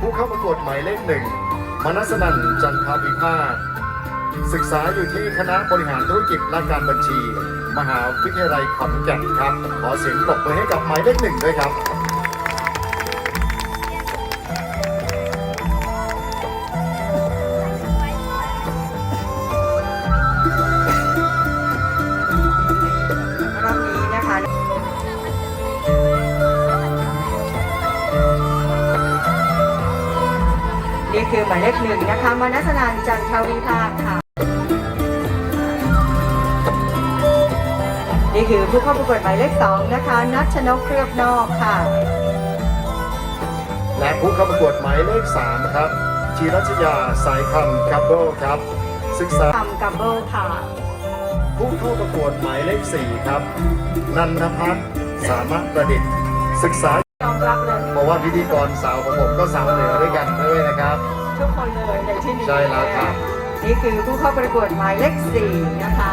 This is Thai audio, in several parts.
ผู้เข้าประกวดหมายเลขหนึ่งมนัสนันจันทวิภาคศึกษาอยู่ที่คณะบริหารธุรกิจและการบัญชี มหาวิทยาลัยขอนแก่นครับ ขอเสียงปรบมือให้กับหมายเลขหนึ่งด้วยครับ นี่คือหมายเลขหนึ่งนะคะมานัสนันจันทวิภาคค่ะ นี่คือผู้เข้าประกวดหมายเลขสองนะคะ นัชนกเครือบนอกค่ะ และผู้เข้าประกวดหมายเลขสามครับจีรัชยาสายคำคับเบิลครับ ศึกษาทำกัมเบิลค่ะ ผู้เข้าประกวดหมายเลขสี่ครับนันทพัฒน์สามารถประดิษฐ์ศึกษา ยอมรับเลยเพราะว่าพิธีกรสาวของผมก็สาวเหนือด้วยกันด้วยนะครับ ทุกคนเลยในที่นี้ใช่แล้วครับ นี่คือผู้เข้าประกวดหมายเลขสี่นะคะ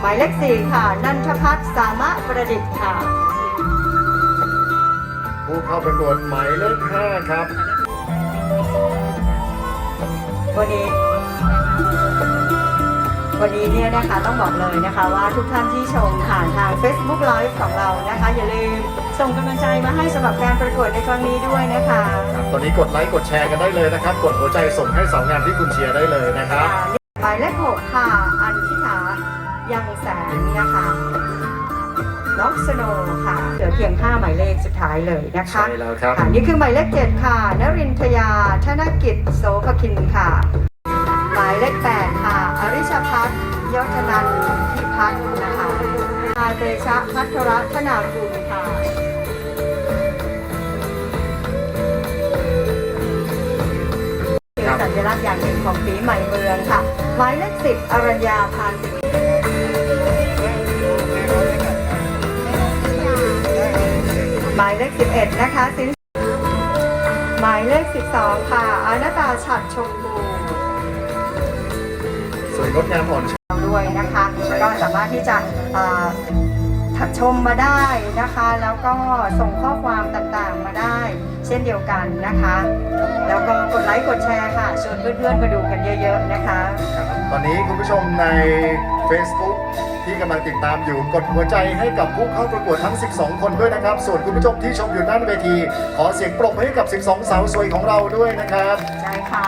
หมายเลขสี่ค่ะ นันทพัฒน์สามารถประดิษฐ์ค่ะ ผู้เข้าประกวดหมายเลขห้าครับ วันนี้ วันนี้เนี่ยนะคะต้องบอกเลยนะคะว่าทุกท่านที่ชมผ่านทาง Facebook Live ของเรานะคะ อย่าลืม ส่งกำลังใจมาให้สำหรับการประกวดในครั้งนี้ด้วยนะคะ ครับตอนนี้กดไลค์กดแชร์กันได้เลยนะครับ กดหัวใจส่งให้สาวงามที่คุณเชียร์ได้เลยนะครับ หมายเลขหกค่ะ อันทิถายังแสงนะคะ น้องสโนว์ค่ะเหลือเพียง 5 หมายเลขสุดท้ายเลยนะคะใช่แล้วครับ ค่ะนี่คือหมายเลขเจ็ดค่ะ นรินทยา ธนกิจ โสภคินค่ะ หมายเลขแปดค่ะ อริชพัฒน์ยศนันท์พิพัฒน์นะคะนายเตชะพัทรธนากุลค่ะ ใหม่เมืองค่ะ หมายเลขสิบอรัญญาพานสิหมายเลขสิบเอ็ดนะคะสินหมายเลขสิบสองค่ะอนัตตาฉัดชมพูสวยงดงามอ่อนช้อยด้วยนะคะใช่ก็สามารถที่จะเอ่อ ชมมาได้นะคะ แล้วก็ส่งข้อความต่างๆมาได้ เช่นเดียวกันนะคะ แล้วก็กดไลค์กดแชร์ค่ะชวนเพื่อนๆมาดูกันเยอะ ๆนะคะ ตอนนี้คุณผู้ชมใน Facebook ที่กำลังติดตามอยู่กดหัวใจให้กับผู้เข้าประกวดทั้ง 12 คนด้วยนะครับ ส่วนคุณผู้ชมที่ชมอยู่ด้านเวที ขอเสียงปรบมือให้กับ 12 สาวสวยของเราด้วยนะครับ ใช่ค่ะ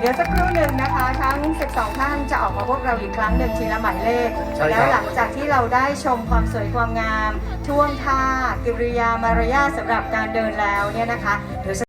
เดี๋ยวสักครู่หนึ่งนะคะทั้ง 12 ท่านจะออกมาพวกเราอีกครั้งหนึ่งทีละหมายเลข ใช่ครับ แล้วหลังจากที่เราได้ชมความสวยความงาม ท่วงท่ากิริยามารยาทสำหรับการเดินแล้วเนี่ยนะคะเดี๋ยว